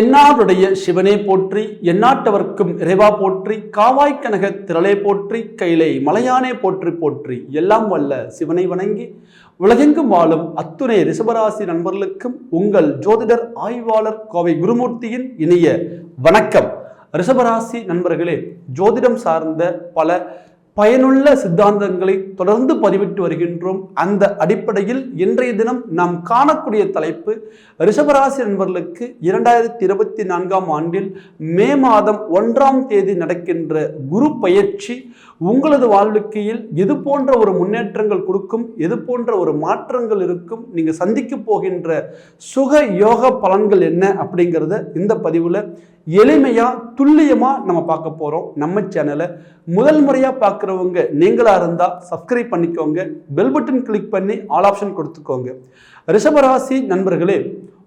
தென்னாடுடைய சிவனே போற்றி எந்நாட்டவர்க்கும் இறைவா போற்றி காவாய்க்கனக திரளே போற்றி கைலை மலையானே போற்றி போற்றி எல்லாம் வல்ல சிவனை வணங்கி உலகெங்கும் வாழும் அத்துணை ரிஷபராசி நண்பர்களுக்கும் உங்கள் ஜோதிடர் ஆய்வாளர் கோவை குருமூர்த்தியின் இணைய வணக்கம். ரிஷபராசி நண்பர்களே ஜோதிடம் சார்ந்த பல பயனுள்ள சித்தாந்தங்களை தொடர்ந்து பதிவிட்டு வருகின்றோம். அந்த அடிப்படையில் இன்றைய தினம் நாம் காணக்கூடிய தலைப்பு ரிஷபராசி நண்பர்களுக்கு இரண்டாயிரத்தி இருபத்தி நான்காம் ஆண்டில் மே மாதம் ஒன்றாம் தேதி நடக்கின்ற குரு பயிற்சி. உங்களது வாழ்க்கையில் எது போன்ற ஒரு முன்னேற்றங்கள் கொடுக்கும் எது போன்ற ஒரு மாற்றங்கள் இருக்கும் நீங்கள் சந்திக்க போகின்ற சுக யோக பலன்கள் என்ன அப்படிங்கிறத இந்த பதிவில் எளிமையாக துல்லியமாக நம்ம பார்க்க போகிறோம் நம்ம சேனலை முதல் முறையாக பார்க்குறவங்க நீங்களாக இருந்தால் சப்ஸ்கிரைப் பண்ணிக்கோங்க பெல் பட்டன் கிளிக் பண்ணி ஆல் ஆப்ஷன் கொடுத்துக்கோங்க. ரிஷபராசி நண்பர்களே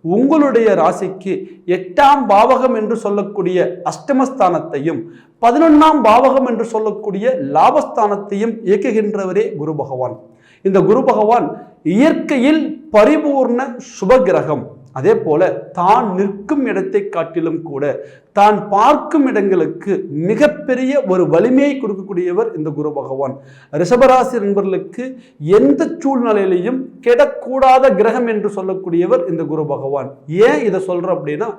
உங்களுடைய ராசிக்கு எட்டாம் பாவகம் என்று சொல்லக்கூடிய அஷ்டமஸ்தானத்தையும் பதினொன்றாம் பாவகம் என்று சொல்லக்கூடிய லாபஸ்தானத்தையும் இயக்குகின்றவரே குரு பகவான். இந்த குரு பகவான் இயற்கையில் பரிபூர்ண சுபகிரகம் அதே போல தான் நிற்கும் இடத்தை காட்டிலும் கூட தான் பார்க்கும் இடங்களுக்கு மிகப்பெரிய ஒரு வலிமையை கொடுக்கக்கூடியவர் இந்த குரு பகவான். ரிஷபராசி நண்பர்களுக்கு எந்த சூழ்நிலையிலையும் கெடக்கூடாத கிரகம் என்று சொல்லக்கூடியவர் இந்த குரு பகவான். ஏன் இதை சொல்றோம் அப்படின்னா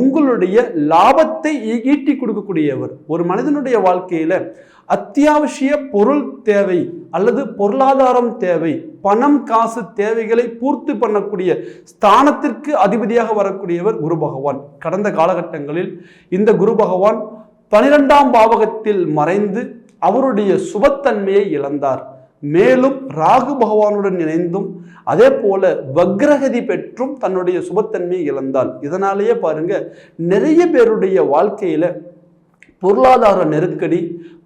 உங்களுடைய லாபத்தை ஈட்டி கொடுக்கக்கூடியவர். ஒரு மனிதனுடைய வாழ்க்கையில அத்தியாவசிய பொருள் தேவை அல்லது பொருளாதாரம் தேவை. பணம் காசு தேவைகளை பூர்த்தி பண்ணக்கூடிய ஸ்தானத்திற்கு அதிபதியாக வரக்கூடியவர் குரு பகவான். கடந்த காலகட்டங்களில் இந்த குரு பகவான் பனிரெண்டாம் பாவகத்தில் மறைந்து அவருடைய சுபத்தன்மையை இழந்தார். மேலும் ராகு பகவானுடன் இணைந்தும் அதே போல வக்ரகதி பெற்றும் தன்னுடைய சுபத்தன்மையை இழந்தார். இதனாலேயே பாருங்க நிறைய பேருடைய வாழ்க்கையில பொருளாதார நெருக்கடி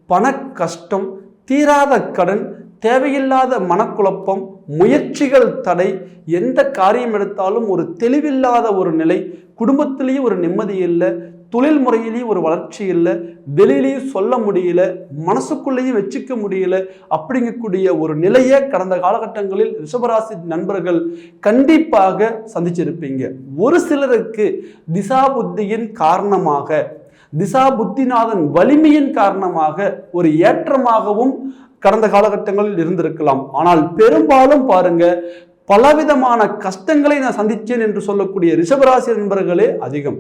பண கஷ்டம் தீராத கடன் தேவையில்லாத மனக்குழப்பம் முயற்சிகள் தடை எந்த காரியம் எடுத்தாலும் ஒரு தெளிவில்லாத ஒரு நிலை குடும்பத்திலேயே ஒரு நிம்மதி இல்லை தொழில் முறையிலேயும் ஒரு வளர்ச்சி இல்லை வெளியிலையும் சொல்ல முடியல மனசுக்குள்ளேயும் வச்சுக்க முடியல அப்படிங்கக்கூடிய ஒரு நிலையை கடந்த காலகட்டங்களில் ரிஷபராசி நண்பர்கள் கண்டிப்பாக சந்திச்சிருப்பீங்க. ஒரு சிலருக்கு திசா புத்தியின் காரணமாக திசா புத்திநாதன் வலிமையின் காரணமாக ஒரு ஏற்றமாகவும் கடந்த காலகட்டங்களில் இருந்திருக்கலாம். ஆனால் பெரும்பாலும் பாருங்க பலவிதமான கஷ்டங்களை நான் சந்தித்தேன் என்று சொல்லக்கூடிய ரிஷபராசி நண்பர்களே அதிகம்.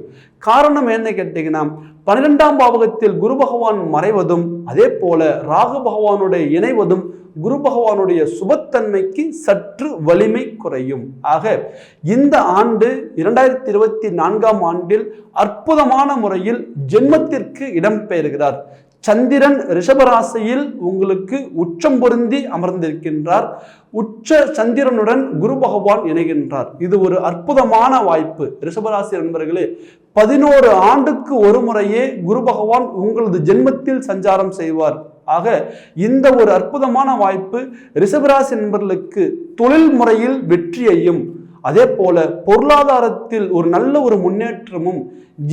காரணம் என்ன கேட்டீங்கன்னா பன்னிரெண்டாம் பாவகத்தில் குரு பகவான் மறைவதும் அதே போல ராகு பகவானுடைய இணைவதும் குரு பகவானுடைய சுபத்தன்மைக்கு சற்று வலிமை குறையும். ஆக இந்த ஆண்டு இரண்டாயிரத்தி இருபத்தி நான்காம் ஆண்டில் அற்புதமான முறையில் ஜென்மத்திற்கு இடம்பெயர்கிறார். சந்திரன் ரிஷபராசியில் உங்களுக்கு உச்சம் பொருந்தி அமர்ந்திருக்கின்றார். உச்ச சந்திரனுடன் குரு பகவான் இணைகின்றார். இது ஒரு அற்புதமான வாய்ப்பு. ரிஷபராசி நண்பர்களே பதினோரு ஆண்டுக்கு ஒரு முறையே குரு பகவான் உங்களது ஜென்மத்தில் சஞ்சாரம் செய்வார். ஆக இந்த ஒரு அற்புதமான வாய்ப்பு ரிஷபராசி நண்பர்களுக்கு தொழில் முறையில் வெற்றியையும் அதே போல பொருளாதாரத்தில் ஒரு நல்ல ஒரு முன்னேற்றமும்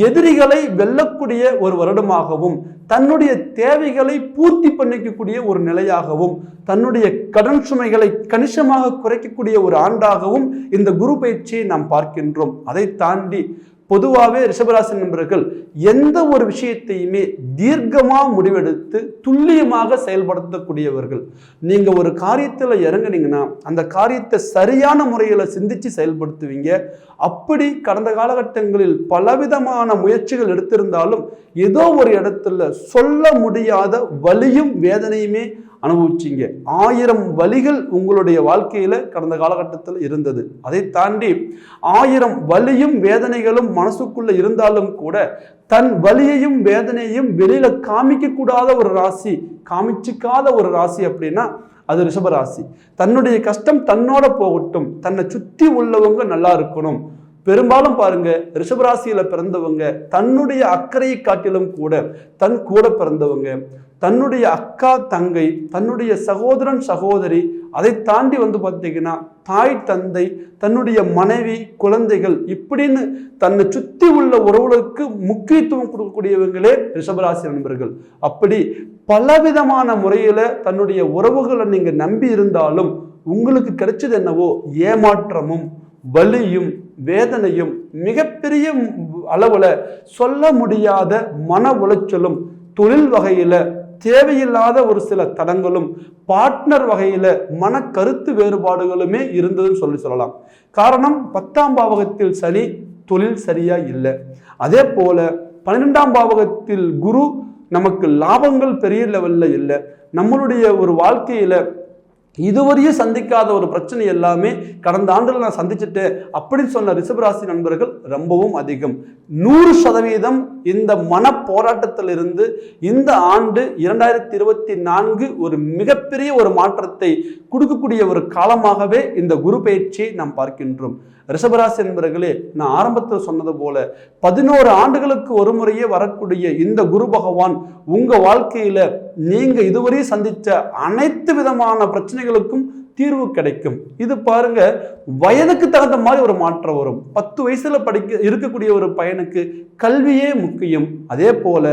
எதிரிகளை வெல்லக்கூடிய ஒரு வருடமாகவும் தன்னுடைய தேவைகளை பூர்த்தி பண்ணிக்கக்கூடிய ஒரு நிலையாகவும் தன்னுடைய கடன் சுமைகளை கணிசமாக குறைக்கக்கூடிய ஒரு ஆண்டாகவும் இந்த குரு பயிற்சியை நாம் பார்க்கின்றோம். அதை தாண்டி பொதுவாகவே ரிஷபராசி நண்பர்கள் எந்த ஒரு விஷயத்தையுமே தீர்க்கமாக முடிவெடுத்து துல்லியமாக செயல்படுத்தக்கூடியவர்கள். நீங்கள் ஒரு காரியத்தில் இறங்குனீங்கன்னா அந்த காரியத்தை சரியான முறையில் சிந்தித்து செயல்படுத்துவீங்க. அப்படி கடந்த காலகட்டங்களில் பலவிதமான முயற்சிகள் எடுத்திருந்தாலும் ஏதோ ஒரு இடத்துல சொல்ல முடியாத வலியும் வேதனையுமே அனுபவிச்சிங்க. ஆயிரம் வலிகள் உங்களுடைய வாழ்க்கையில கடந்த காலகட்டத்தில் இருந்தது. அதை தாண்டி ஆயிரம் வலியும் வேதனைகளும் மனசுக்குள்ள இருந்தாலும் கூட தன் வலியையும் வேதனையையும் வெளியில காமிக்க கூடாத ஒரு ராசி காமிச்சிக்காத ஒரு ராசி அப்படின்னா அது ரிஷபராசி. தன்னுடைய கஷ்டம் தன்னோட போகட்டும். தன்னை சுத்தி உள்ளவங்க நல்லா இருக்கணும். பெரும்பாலும் பாருங்க ரிஷபராசியில பிறந்தவங்க தன்னுடைய அக்கறையை காட்டிலும் கூட தன் கூட பிறந்தவங்க. தன்னுடைய அக்கா தங்கை தன்னுடைய சகோதரன் சகோதரி அதை தாண்டி வந்து பார்த்தீங்கன்னா தாய் தந்தை தன்னுடைய மனைவி குழந்தைகள் இப்படின்னு தன்னை சுற்றி உள்ள உறவுகளுக்கு முக்கியத்துவம் கொடுக்கக்கூடியவங்களே ரிஷபராசி நண்பர்கள் அப்படி பலவிதமான முறையில் தன்னுடைய உறவுகளை நீங்கள் நம்பி இருந்தாலும் உங்களுக்கு கிடைச்சது என்னவோ ஏமாற்றமும் வலியும் வேதனையும் மிகப்பெரிய அளவில் சொல்ல முடியாத மன உளைச்சலும் தொழில் வகையில் தேவையில்லாத ஒரு சில தடங்களும் பார்ட்னர் வகையில் மன கருத்து வேறுபாடுகளுமே இருந்ததுன்னு சொல்லி சொல்லலாம். காரணம் பத்தாம் பாவகத்தில் சனி தொழில் சரியா இல்லை. அதே போல பன்னிரெண்டாம் பாவகத்தில் குரு நமக்கு லாபங்கள் பெரிய லெவலில் இல்லை. நம்மளுடைய ஒரு வாழ்க்கையில இதுவரையும் சந்திக்காத ஒரு பிரச்சனை எல்லாமே கடந்த ஆண்டில் நான் சந்திச்சுட்டேன் அப்படின்னு சொன்ன ரிஷபராசி நண்பர்கள் ரொம்பவும் அதிகம். நூறு சதவீதம் இந்த மன போராட்டத்திலிருந்து இந்த ஆண்டு இரண்டாயிரத்தி இருபத்தி நான்கு ஒரு மிகப்பெரிய ஒரு மாற்றத்தை கொடுக்கக்கூடிய ஒரு காலமாகவே இந்த குரு பயிற்சியை நாம் பார்க்கின்றோம். ரிஷபராசி என்பர்களே நான் ஆரம்பத்தில் சொன்னது போல பதினோரு ஆண்டுகளுக்கு ஒரு முறையே வரக்கூடிய இந்த குரு பகவான் உங்கள் வாழ்க்கையில் நீங்கள் இதுவரை சந்தித்த அனைத்து விதமான பிரச்சனைகளுக்கும் தீர்வு கிடைக்கும். இது பாருங்க வயதுக்கு தகுந்த மாதிரி ஒரு மாற்றம் வரும். பத்து வயசுல படிக்க இருக்கக்கூடிய ஒரு பையனுக்கு கல்வியே முக்கியம். அதே போல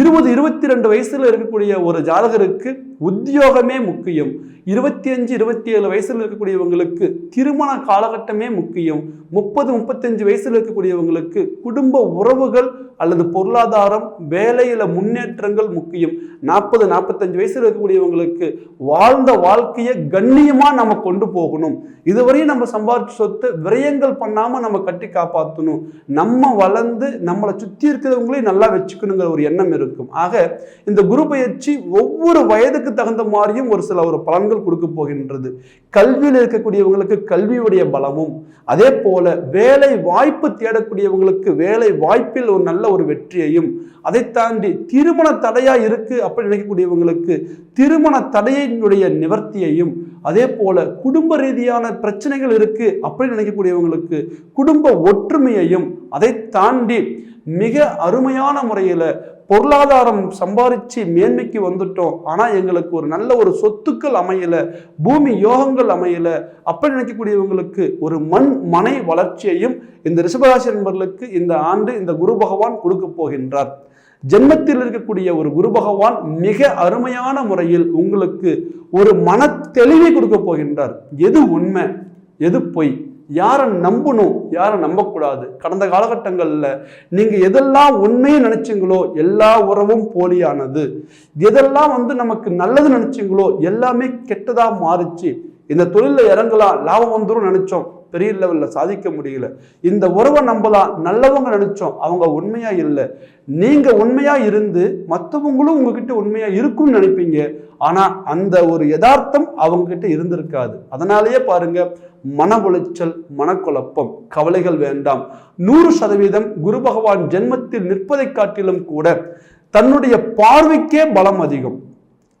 இருபது இருபத்தி ரெண்டு வயசுல இருக்கக்கூடிய ஒரு ஜாதகருக்கு உத்தியோகமே முக்கியம். இருபத்தி அஞ்சு இருபத்தி ஏழு வயசுல இருக்கக்கூடியவங்களுக்கு திருமண காலகட்டமே முக்கியம். முப்பது முப்பத்தஞ்சு வயசுல இருக்கக்கூடியவங்களுக்கு குடும்ப உறவுகள் அல்லது பொருளாதாரம் வேலையில முன்னேற்றங்கள் முக்கியம். நாற்பது நாற்பத்தஞ்சு வயசில் இருக்கக்கூடியவங்களுக்கு வாழ்ந்த வாழ்க்கையை கண்ணியமாக நம்ம கொண்டு போகணும். இதுவரையும் நம்ம சம்பாதிச்ச சொத்து விரயங்கள் பண்ணாமல் நம்ம கட்டி காப்பாற்றணும் நம்ம வளர்ந்து நம்மளை சுற்றி இருக்கிறவங்களையும் நல்லா வச்சுக்கணுங்கிற ஒரு எண்ணம் இருக்கும். ஆக இந்த குரு பயிற்சி ஒவ்வொரு வயதுக்கு தகுந்த மாதிரியும் ஒரு சில ஒரு பலன்கள் கொடுக்க போகின்றது. கல்வியில் இருக்கக்கூடியவங்களுக்கு கல்வியுடைய பலமும் அதே போல வேலை வாய்ப்பு தேடக்கூடியவங்களுக்கு வேலை வாய்ப்பில் ஒரு நல்ல ஒரு வெற்றியையும் அதை தாண்டி திருமண தடையா இருக்கு அப்படி நினைக்கக்கூடியவங்களுக்கு திருமண தடையினுடைய நிவர்த்தியையும் அதே போல குடும்ப ரீதியான பிரச்சனைகள் இருக்கு அப்படி நினைக்கக்கூடியவங்களுக்கு குடும்ப ஒற்றுமையையும் அதை தாண்டி மிக அருமையான முறையில் பொருளாதாரம் சம்பாரித்து மேன்மைக்கு வந்துட்டோம். ஆனால் எங்களுக்கு ஒரு நல்ல ஒரு சொத்துக்கள் அமையல பூமி யோகங்கள் அமையலை. அப்படி நினைக்கக்கூடியவங்களுக்கு ஒரு மண் மனை வளர்ச்சியையும் இந்த ரிஷபராசி நண்பர்களுக்கு இந்த ஆண்டு இந்த குரு பகவான் கொடுக்க போகின்றார். ஜென்மத்தில் இருக்கக்கூடிய ஒரு குரு பகவான் மிக அருமையான முறையில் உங்களுக்கு ஒரு மன தெளிவை கொடுக்க போகின்றார். எது உண்மை எது பொய்? யாரை நம்பணும் யாரை நம்பக்கூடாது? கடந்த காலகட்டங்களில் நீங்கள் எதெல்லாம் உண்மையை நினச்சிங்களோ எல்லா உறவும் போலியானது. எதெல்லாம் வந்து நமக்கு நல்லது நினச்சிங்களோ எல்லாமே கெட்டதாக மாறுச்சு. இந்த தொழிலில் இறங்கலாம் லாபம் வந்துடும் நினச்சோம். பெரிய லெவலில் சாதிக்க முடியல. இந்த உறவை நம்பலாம் நல்லவங்க நினைச்சோம் அவங்க உண்மையா இல்லை. நீங்க உண்மையா இருந்து மற்றவங்களும் உங்ககிட்ட உண்மையா இருக்கும்னு நினைப்பீங்க. ஆனா அந்த ஒரு யதார்த்தம் அவங்க கிட்ட இருந்திருக்காது. அதனாலேயே பாருங்க மன உளைச்சல் மனக்குழப்பம் கவலைகள் வேண்டாம். நூறு சதவீதம் குரு பகவான் ஜென்மத்தில் நிற்பதை காட்டிலும் கூட தன்னுடைய பார்வைக்கே பலம் அதிகம்.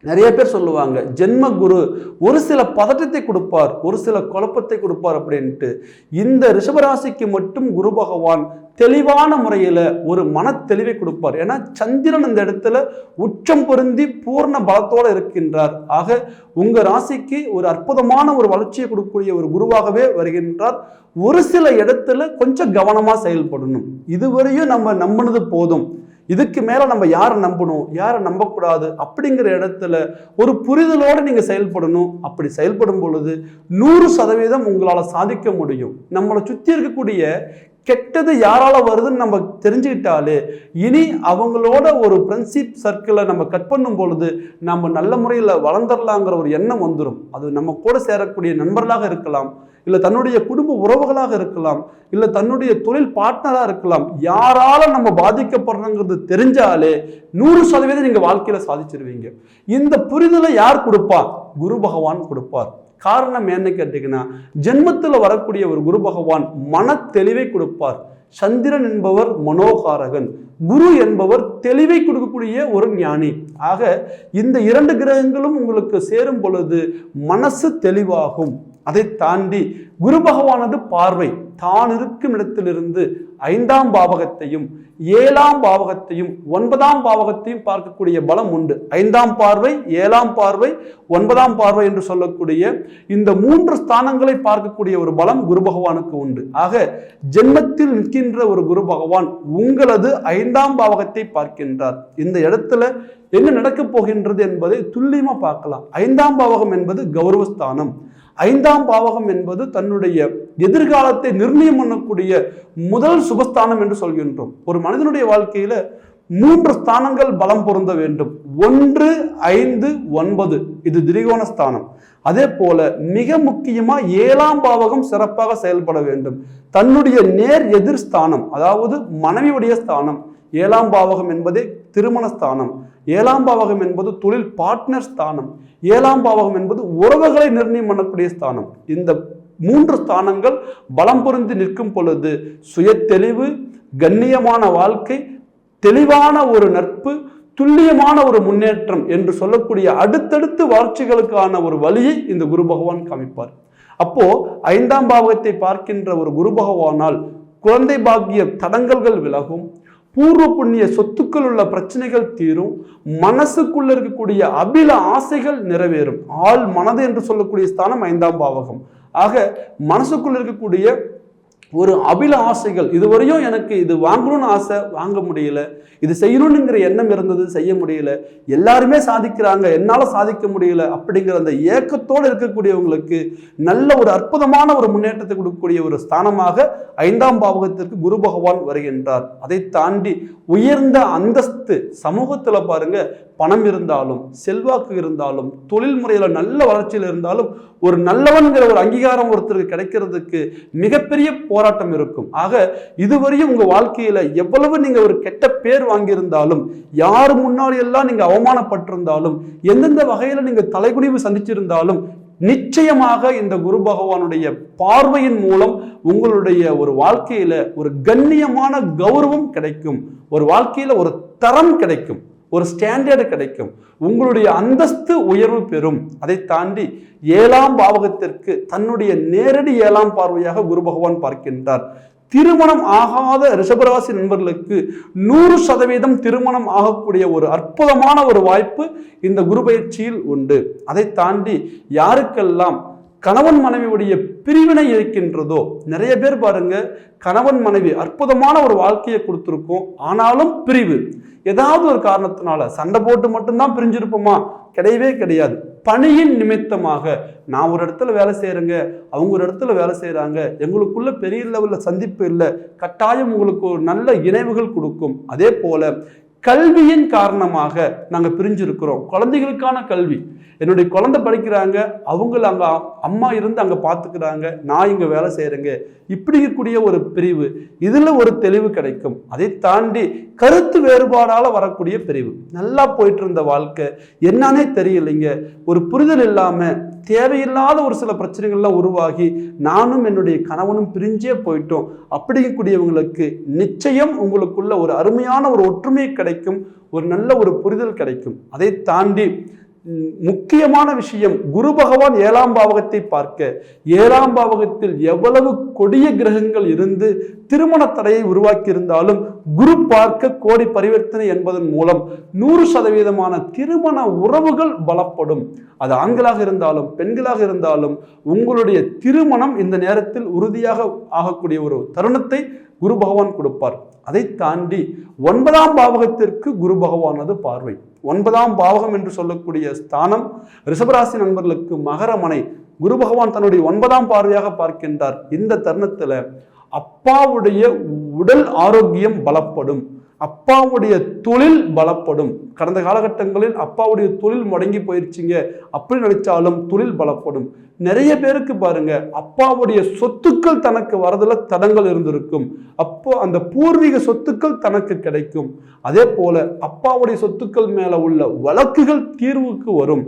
நிறைய பேர் சொல்லுவாங்க ஜென்ம குரு ஒரு சில பதட்டத்தை கொடுப்பார் ஒரு சில குழப்பத்தை கொடுப்பார் அப்படின்ட்டு. இந்த ரிஷபராசிக்கு மட்டும் குரு பகவான் தெளிவான முறையில் ஒரு மன தெளிவை கொடுப்பார். ஏன்னா சந்திரன் அந்த இடத்துல உச்சம் பொருந்தி பூர்ண பலத்தோடு இருக்கின்றார். ஆக உங்கள் ராசிக்கு ஒரு அற்புதமான ஒரு வளர்ச்சியை கொடுக்கக்கூடிய ஒரு குருவாகவே வருகின்றார். ஒரு சில இடத்துல கொஞ்சம் கவனமாக செயல்படணும். இதுவரையும் நம்ம நம்பினது போதும். இதுக்கு மேல நம்ம யாரை நம்பணும் யாரை நம்பக்கூடாது அப்படிங்கிற இடத்துல ஒரு புரிதலோடு நீங்க செயல்படணும். அப்படி செயல்படும் பொழுது நூறு சதவீதம் உங்களால் சாதிக்க முடியும். நம்மளை சுற்றி இருக்கக்கூடிய கெட்டது யாரால வருதுன்னு நம்ம தெரிஞ்சுக்கிட்டாலே இனி அவங்களோட ஒரு ஃப்ரெண்ட்ஷிப் சர்க்கிளை நம்ம கட் பண்ணும் பொழுது நம்ம நல்ல முறையில் வளர்ந்துடலாங்கிற ஒரு எண்ணம் வந்துடும் அது நம்ம கூட சேரக்கூடிய நண்பர்களாக இருக்கலாம் இல்லை தன்னுடைய குடும்ப உறவுகளாக இருக்கலாம் இல்லை தன்னுடைய தொழில் பார்ட்னராக இருக்கலாம். யாரால நம்ம பாதிக்கப்படுறோங்கிறது தெரிஞ்சாலே நூறு சதவீதம் நீங்கள் வாழ்க்கையில் சாதிச்சிருவீங்க. இந்த புரிதலை யார் கொடுப்பா? குரு பகவான் கொடுப்பார். காரணம் என்ன கேட்டீங்கன்னா ஜென்மத்தில் வரக்கூடிய ஒரு குரு பகவான் மன தெளிவை கொடுப்பார். சந்திரன் என்பவர் மனோகாரகன். குரு என்பவர் தெளிவை கொடுக்கக்கூடிய ஒரு ஞானி. ஆக இந்த இரண்டு கிரகங்களும் உங்களுக்கு சேரும் பொழுது மனசு தெளிவாகும். அதை தாண்டி குரு பகவானது பார்வை தான் இருக்கும் இடத்திலிருந்து ஐந்தாம் பாவகத்தையும் ஏழாம் பாவகத்தையும் ஒன்பதாம் பாவகத்தையும் பார்க்கக்கூடிய பலம் உண்டு. ஐந்தாம் பார்வை ஏழாம் பார்வை ஒன்பதாம் பார்வை என்று சொல்லக்கூடிய இந்த மூன்று ஸ்தானங்களை பார்க்கக்கூடிய ஒரு பலம் குரு பகவானுக்கு உண்டு. ஆக ஜென்மத்தில் நிற்கின்ற ஒரு குரு பகவான் உங்களது ஐந்தாம் பாவகத்தை பார்க்கின்றார். இந்த இடத்துல என்ன நடக்கப் போகின்றது என்பதை துல்லியமா பார்க்கலாம். ஐந்தாம் பாவகம் என்பது கௌரவஸ்தானம். ஐந்தாம் பாவகம் என்பது தன்னுடைய எதிர்காலத்தை நிர்ணயம் பண்ணக்கூடிய முதல் சுபஸ்தானம் என்று சொல்கின்றோம். ஒரு மனிதனுடைய வாழ்க்கையில மூன்று ஸ்தானங்கள் பலம் பொருந்த வேண்டும். ஒன்று ஐந்து ஒன்பது. இது திரிகோண ஸ்தானம். அதே போல மிக முக்கியமா ஏழாம் பாவகம் சிறப்பாக செயல்பட வேண்டும். தன்னுடைய நேர் எதிர் ஸ்தானம் அதாவது மனைவியுடைய ஸ்தானம் ஏழாம் பாவகம் என்பதே திருமண ஸ்தானம். ஏழாம் பாவகம் என்பது தொழில் பார்ட்னர் ஸ்தானம். ஏழாம் பாவகம் என்பது உறவுகளை நிர்ணயம் பண்ணக்கூடிய ஸ்தானம். இந்த மூன்று ஸ்தானங்கள் பலம் பொருந்தி நிற்கும் பொழுது சுய தெளிவு கண்ணியமான வாழ்க்கை தெளிவான ஒரு நட்பு துல்லியமான ஒரு முன்னேற்றம் என்று சொல்லக்கூடிய அடுத்தடுத்து வளர்ச்சிகளுக்கான ஒரு வழியை இந்த குரு பகவான் காமிப்பார். அப்போ ஐந்தாம் பாவகத்தை பார்க்கின்ற ஒரு குரு பகவானால் குழந்தை பாக்கிய தடங்கல்கள் விலகும் பூர்வ புண்ணிய சொத்துக்கள் உள்ள பிரச்சனைகள் தீரும் மனசுக்குள்ள இருக்கக்கூடிய அபில ஆசைகள் நிறைவேறும். ஆள் மனது என்று சொல்லக்கூடிய ஸ்தானம் ஐந்தாம் பாவகம். ஆக மனசுக்குள்ள இருக்கக்கூடிய ஒரு அபில ஆசைகள். இதுவரையும் எனக்கு இது வாங்கணும்னு ஆசை வாங்க முடியல. இது செய்யணுங்கிற எண்ணம் இருந்தது செய்ய முடியல. எல்லாருமே சாதிக்கிறாங்க என்னால் சாதிக்க முடியல அப்படிங்கிற அந்த ஏக்கத்தோடு இருக்கக்கூடியவங்களுக்கு நல்ல ஒரு அற்புதமான ஒரு முன்னேற்றத்தை கொடுக்கக்கூடிய ஒரு ஸ்தானமாக ஐந்தாம் பாவகத்திற்கு குரு பகவான் வருகின்றார். அதை தாண்டி உயர்ந்த அந்தஸ்து சமூகத்தில் பாருங்க பணம் இருந்தாலும் செல்வாக்கு இருந்தாலும் தொழில் முறையில் நல்ல வளர்ச்சியில் இருந்தாலும் ஒரு நல்லவன்கிற ஒரு அங்கீகாரம் ஒருத்தருக்கு கிடைக்கிறதுக்கு மிகப்பெரிய போராட்டம் இருக்கும். ஆக இதுவரையும் உங்கள் வாழ்க்கையில் எவ்வளவு நீங்கள் ஒரு கெட்ட பேர் வாங்கியிருந்தாலும் யார் முன்னாடியெல்லாம் நீங்கள் அவமானப்பட்டிருந்தாலும் எந்தெந்த வகையில் நீங்கள் தலைகுனிவு சந்திச்சிருந்தாலும் நிச்சயமாக இந்த குரு பகவானுடைய பார்வையின் மூலம் உங்களுடைய ஒரு வாழ்க்கையில ஒரு கண்ணியமான கௌரவம் கிடைக்கும். ஒரு வாழ்க்கையில ஒரு தரம் கிடைக்கும். ஒரு ஸ்டாண்டர்டு கிடைக்கும். உங்களுடைய அந்தஸ்து உயர்வு பெறும். அதை தாண்டி ஏழாம் பாவகத்திற்கு தன்னுடைய நேரடி ஏழாம் பார்வையாக குரு பகவான் பார்க்கின்றார். திருமணம் ஆகாத ரிஷபராசி நண்பர்களுக்கு நூறு சதவீதம் திருமணம் ஆகக்கூடிய ஒரு அற்புதமான ஒரு வாய்ப்பு இந்த குரு பயிற்சியில் உண்டு. அதை தாண்டி யாருக்கெல்லாம் கணவன் மனைவியுடைய பிரிவினை இருக்கின்றதோ நிறைய பேர் பாருங்க கணவன் மனைவி அற்புதமான ஒரு வாழ்க்கையை கொடுத்துருக்கோம் ஆனாலும் பிரிவு. ஏதாவது ஒரு காரணத்தினால சண்டை போட்டு மட்டும்தான் பிரிஞ்சிருப்போமா? கிடையவே கிடையாது. பணியின் நிமித்தமாக நான் ஒரு இடத்துல வேலை செய்கிறேங்க அவங்க ஒரு இடத்துல வேலை செய்கிறாங்க எங்களுக்குள்ள பெரிய லெவலில் சந்திப்பு இல்லை கட்டாயம் உங்களுக்கு ஒரு நல்ல இணைவுகள் கொடுக்கும். அதே போல கல்வியின் காரணமாக நாங்கள் பிரிஞ்சிருக்கிறோம். குழந்தைகளுக்கான கல்வி. என்னுடைய குழந்தை படிக்கிறாங்க அவங்கள அங்கே அம்மா இருந்து அங்கே பார்த்துக்கிறாங்க நான் இங்கே வேலை செய்கிறேங்க இப்படி இருக்கக்கூடிய ஒரு பிரிவு இதில் ஒரு தெளிவு கிடைக்கும். அதை தாண்டி கருத்து வேறுபாடால் வரக்கூடிய பிரிவு. நல்லா போயிட்டு இருந்த வாழ்க்கை என்னன்னே தெரியலைங்க. ஒரு புரிதல் இல்லாமல் தேவையில்லாத ஒரு சில பிரச்சனைகள்லாம் உருவாகி நானும் என்னுடைய கணவனும் பிரிஞ்சே போயிட்டோம். அப்படிங்கக்கூடியவங்களுக்கு நிச்சயம் உங்களுக்குள்ள ஒரு அருமையான ஒரு ஒற்றுமை கிடைக்கும் ஒரு நல்ல ஒரு புரிதல் கிடைக்கும். அதை தாண்டி முக்கியமான விஷயம் குரு பகவான் ஏழாம் பாவகத்தை பார்க்க ஏழாம் பாவகத்தில் எவ்வளவு கொடிய கிரகங்கள் இருந்து திருமண தடையை உருவாக்கியிருந்தாலும் குரு பார்க்க கோடி பரிவர்த்தனை என்பதன் மூலம் நூறு சதவீதமான திருமண உறவுகள் பலப்படும். அது ஆண்களாக இருந்தாலும் பெண்களாக இருந்தாலும் உங்களுடைய திருமணம் இந்த நேரத்தில் உறுதியாக ஆகக்கூடிய ஒரு தருணத்தை குரு பகவான் கொடுப்பார். அதை தாண்டி ஒன்பதாம் பாவகத்திற்கு குரு பகவானது பார்வை. ஒன்பதாம் பாவகம் என்று சொல்லக்கூடிய ஸ்தானம் ரிஷபராசி நண்பர்களுக்கு மகரமனை குரு பகவான் தன்னுடைய ஒன்பதாம் பார்வையாக பார்க்கின்றார். இந்த தருணத்துல அப்பாவுடைய உடல் ஆரோக்கியம் பலப்படும். அப்பாவுடைய தொழில் பலப்படும். கடந்த காலகட்டங்களில் அப்பாவுடைய தொழில் முடங்கி போயிருச்சுங்க. அப்படி நினைச்சாலும் தொழில் பலப்படும். நிறைய பேருக்கு பாருங்க அப்பாவுடைய சொத்துக்கள் தனக்கு வரதுல தடங்கள் இருந்திருக்கும். அப்போ அந்த பூர்வீக சொத்துக்கள் தனக்கு கிடைக்கும். அதே போல அப்பாவுடைய சொத்துக்கள் மேல உள்ள வழக்குகள் தீர்வுக்கு வரும்.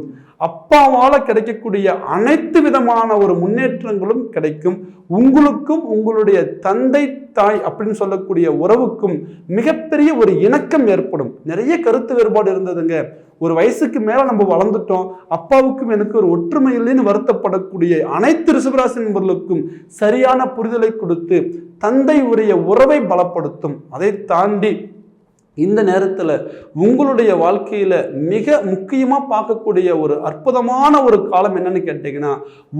அப்பாவால் கிடைக்கக்கூடிய அனைத்து விதமான ஒரு முன்னேற்றங்களும் கிடைக்கும். உங்களுக்கும் உங்களுடைய தந்தை தாய் அப்படின்னு சொல்லக்கூடிய உறவுக்கும் மிகப்பெரிய ஒரு இணக்கம் ஏற்படும். நிறைய கருத்து வேறுபாடு இருந்ததுங்க. ஒரு வயசுக்கு மேலே நம்ம வளர்ந்துட்டோம். அப்பாவுக்கும் எனக்கு ஒரு ஒற்றுமை இல்லைன்னு வருத்தப்படக்கூடிய அனைத்து ரிஷபராசி நண்பர்களுக்கும் சரியான புரிதலை கொடுத்து தந்தை உரிய உறவை பலப்படுத்தும். அதை தாண்டி இந்த நேரத்தில் உங்களுடைய வாழ்க்கையில் மிக முக்கியமாக பார்க்கக்கூடிய ஒரு அற்புதமான ஒரு காலம் என்னன்னு கேட்டிங்கன்னா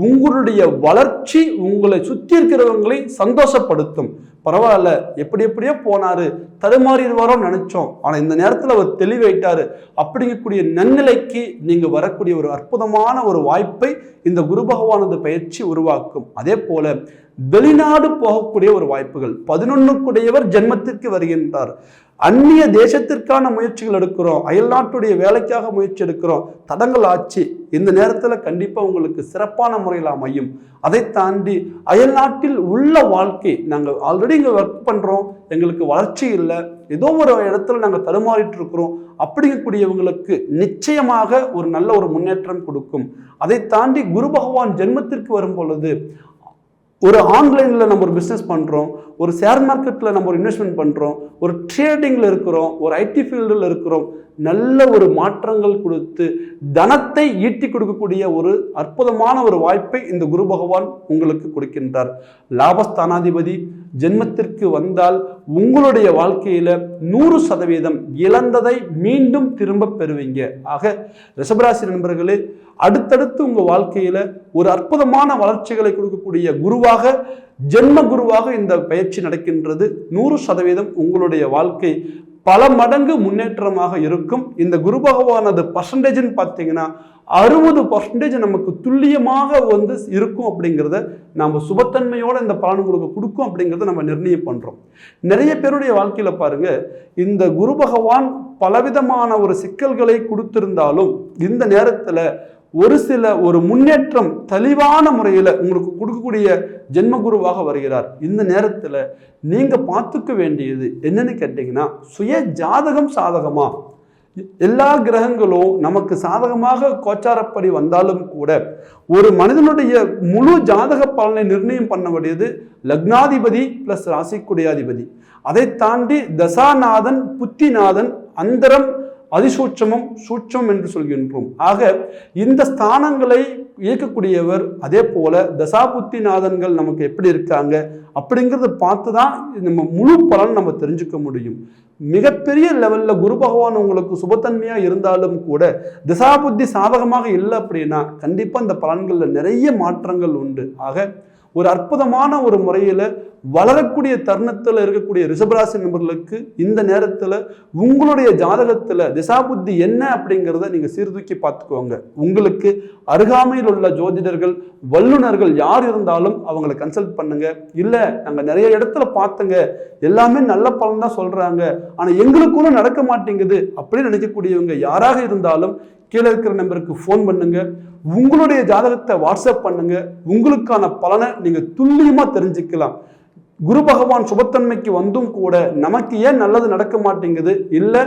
உங்களுடைய வளர்ச்சி உங்களை சுற்றி இருக்கிறவங்களை சந்தோஷப்படுத்தும். பரவாயில்ல எப்படி எப்படியோ போனாரு தடுமாறிடுவாரோன்னு நினச்சோம். ஆனால் இந்த நேரத்தில் அவர் தெளிவாயிட்டார். அப்படிங்கக்கூடிய நன்னிலைக்கு நீங்கள் வரக்கூடிய ஒரு அற்புதமான ஒரு வாய்ப்பை இந்த குரு பகவானது பயிற்சி உருவாக்கும். அதே போல வெளிநாடு போகக்கூடிய ஒரு வாய்ப்புகள். பதினொன்னுக்குடையவர் ஜென்மத்திற்கு வருகின்றார். அந்நிய தேசத்திற்கான முயற்சிகள் எடுக்கிறோம். அயல்நாட்டுடைய வேலைக்காக முயற்சி எடுக்கிறோம். தடங்கள் ஆச்சு. இந்த நேரத்தில் கண்டிப்பாக உங்களுக்கு சிறப்பான முறையில் அமையும். அதை தாண்டி அயல்நாட்டில் உள்ள வாழ்க்கை நாங்கள் ஆல்ரெடி இங்கே ஒர்க் பண்ணுறோம் எங்களுக்கு வளர்ச்சி இல்லை. ஏதோ ஒரு இடத்துல நாங்கள் தடுமாறிட்டு இருக்கிறோம். அப்படிங்கக்கூடியவங்களுக்கு நிச்சயமாக ஒரு நல்ல ஒரு முன்னேற்றம் கொடுக்கும். அதை தாண்டி குரு பகவான் ஜென்மத்திற்கு வரும் பொழுது ஒரு ஆன்லைனில் நம்ம ஒரு பிஸ்னஸ் பண்ணுறோம் ஒரு ஷேர் மார்க்கெட்டில் நம்ம ஒரு இன்வெஸ்ட்மெண்ட் பண்ணுறோம் ஒரு ட்ரேடிங்கில் இருக்கிறோம் ஒரு ஐடி ஃபீல்டில் இருக்கிறோம் நல்ல ஒரு மாற்றங்கள் கொடுத்து தனத்தை ஈட்டி கொடுக்கக்கூடிய ஒரு அற்புதமான ஒரு வாய்ப்பை இந்த குரு பகவான் உங்களுக்கு கொடுக்கின்றார். லாபஸ்தானாதிபதி ஜென்மத்திற்கு வந்தால் உங்களுடைய வாழ்க்கையில் நூறு சதவீதம் இழந்ததை மீண்டும் திரும்ப பெறுவீங்க. ஆக ரிஷபராசி நண்பர்களே அடுத்தடுத்து உங்கள் வாழ்க்கையில் ஒரு அற்புதமான வளர்ச்சிகளை கொடுக்கக்கூடிய குருவாக ஜென்ம குருவாக இந்த பயிற்சி நடக்கின்றது. நூறு சதவீதம் உங்களுடைய வாழ்க்கை பல மடங்கு முன்னேற்றமாக இருக்கும். இந்த குரு பகவானது பர்சன்டேஜ்னு பார்த்தீங்கன்னா அறுபது பர்சன்டேஜ் நமக்கு துல்லியமாக வந்து இருக்கும் அப்படிங்கிறத நம்ம சுபத்தன்மையோட இந்த பலன் உங்களுக்கு கொடுக்கும் அப்படிங்கிறத நம்ம நிர்ணயம் பண்ணுறோம் நிறைய பேருடைய வாழ்க்கையில் பாருங்க இந்த குரு பகவான் பலவிதமான ஒரு சிக்கல்களை கொடுத்திருந்தாலும் இந்த நேரத்தில் ஒரு சில ஒரு முன்னேற்றம் தெளிவான முறையில் உங்களுக்கு கொடுக்கக்கூடிய ஜென்மகுருவாக வருகிறார். இந்த நேரத்தில் நீங்கள் பார்த்துக்க வேண்டியது என்னன்னு கேட்டிங்கன்னா சுய ஜாதகம் சாதகமா? எல்லா கிரகங்களும் நமக்கு சாதகமாக கோச்சாரப்படி வந்தாலும் கூட ஒரு மனிதனுடைய முழு ஜாதக பலனை நிர்ணயம் பண்ண வேண்டியது லக்னாதிபதி பிளஸ் ராசிக்குடியாதிபதி. அதை தாண்டி தசாநாதன் புத்திநாதன் அந்தரம் அதிசூட்சமும் சூட்சம் என்று சொல்கின்றோம். ஆக இந்த ஸ்தானங்களை இயக்கக்கூடியவர் அதே போல தசாபுத்திநாதன்கள் நமக்கு எப்படி இருக்காங்க அப்படிங்கிறத பார்த்து தான் நம்ம முழு பலன் நம்ம தெரிஞ்சுக்க முடியும். மிகப்பெரிய லெவலில் குரு பகவான் உங்களுக்கு சுபத்தன்மையாக இருந்தாலும் கூட திசாபுத்தி சாதகமாக இல்லை அப்படின்னா கண்டிப்பாக இந்த பலன்களில் நிறைய மாற்றங்கள் உண்டு. ஆக ஒரு அற்புதமான ஒரு முறையில் வளரக்கூடிய தருணத்தில் இருக்கக்கூடிய ரிஷபராசி நபர்களுக்கு இந்த நேரத்தில் உங்களுடைய ஜாதகத்தில் திசாபுத்தி என்ன அப்படிங்கிறத நீங்கள் சீர்தூக்கி பார்த்துக்கோங்க. உங்களுக்கு அருகாமையில் உள்ள ஜோதிடர்கள் வல்லுநர்கள் யார் இருந்தாலும் அவங்களை கன்சல்ட் பண்ணுங்க. இல்லை நாங்கள் நிறைய இடத்துல பார்த்தங்க. எல்லாமே நல்ல பலன் தான் சொல்கிறாங்க ஆனால் எங்களுக்குள்ள நடக்க மாட்டேங்குது அப்படின்னு நினைக்கக்கூடியவங்க யாராக இருந்தாலும் கீழே இருக்கிற நம்பருக்கு ஃபோன் பண்ணுங்க. உங்களுடைய ஜாதகத்தை வாட்ஸ்அப் பண்ணுங்க. உங்களுக்கான பலனை நீங்கள் துல்லியமாக தெரிஞ்சுக்கலாம். குரு பகவான் சுபத்தன்மைக்கு வந்தும் கூட நமக்கு ஏன் நல்லது நடக்க மாட்டேங்குது? இல்லை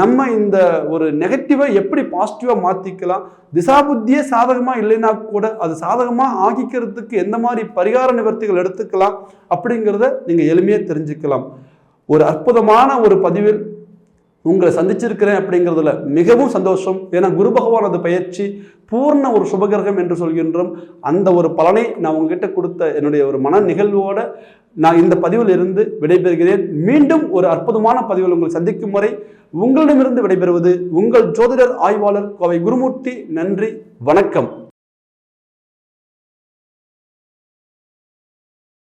நம்ம இந்த ஒரு நெகட்டிவை எப்படி பாசிட்டிவாக மாற்றிக்கலாம் திசாபுத்தியே சாதகமாக இல்லைன்னா கூட அது சாதகமாக ஆகிக்கிறதுக்கு எந்த மாதிரி பரிகார நிவர்த்திகள் எடுத்துக்கலாம் அப்படிங்கிறத நீங்கள் எளிமையாக தெரிஞ்சுக்கலாம். ஒரு அற்புதமான ஒரு பதிவில் உங்களை சந்திச்சிருக்கிறேன் அப்படிங்கிறதுல மிகவும் சந்தோஷம். ஏன்னா குரு பகவானது பயிற்சி பூர்ண ஒரு சுபகிரகம் என்று சொல்கின்றோம். அந்த ஒரு பலனை நான் உங்ககிட்ட கொடுத்த என்னுடைய ஒரு மன நிகழ்வோட நான் இந்த பதிவில் இருந்து விடைபெறுகிறேன். மீண்டும் ஒரு அற்புதமான பதிவில் உங்களை சந்திக்கும் வரை உங்களிடமிருந்து விடைபெறுவது உங்கள் ஜோதிடர் ஆய்வாளர் கோவை குருமூர்த்தி. நன்றி வணக்கம்.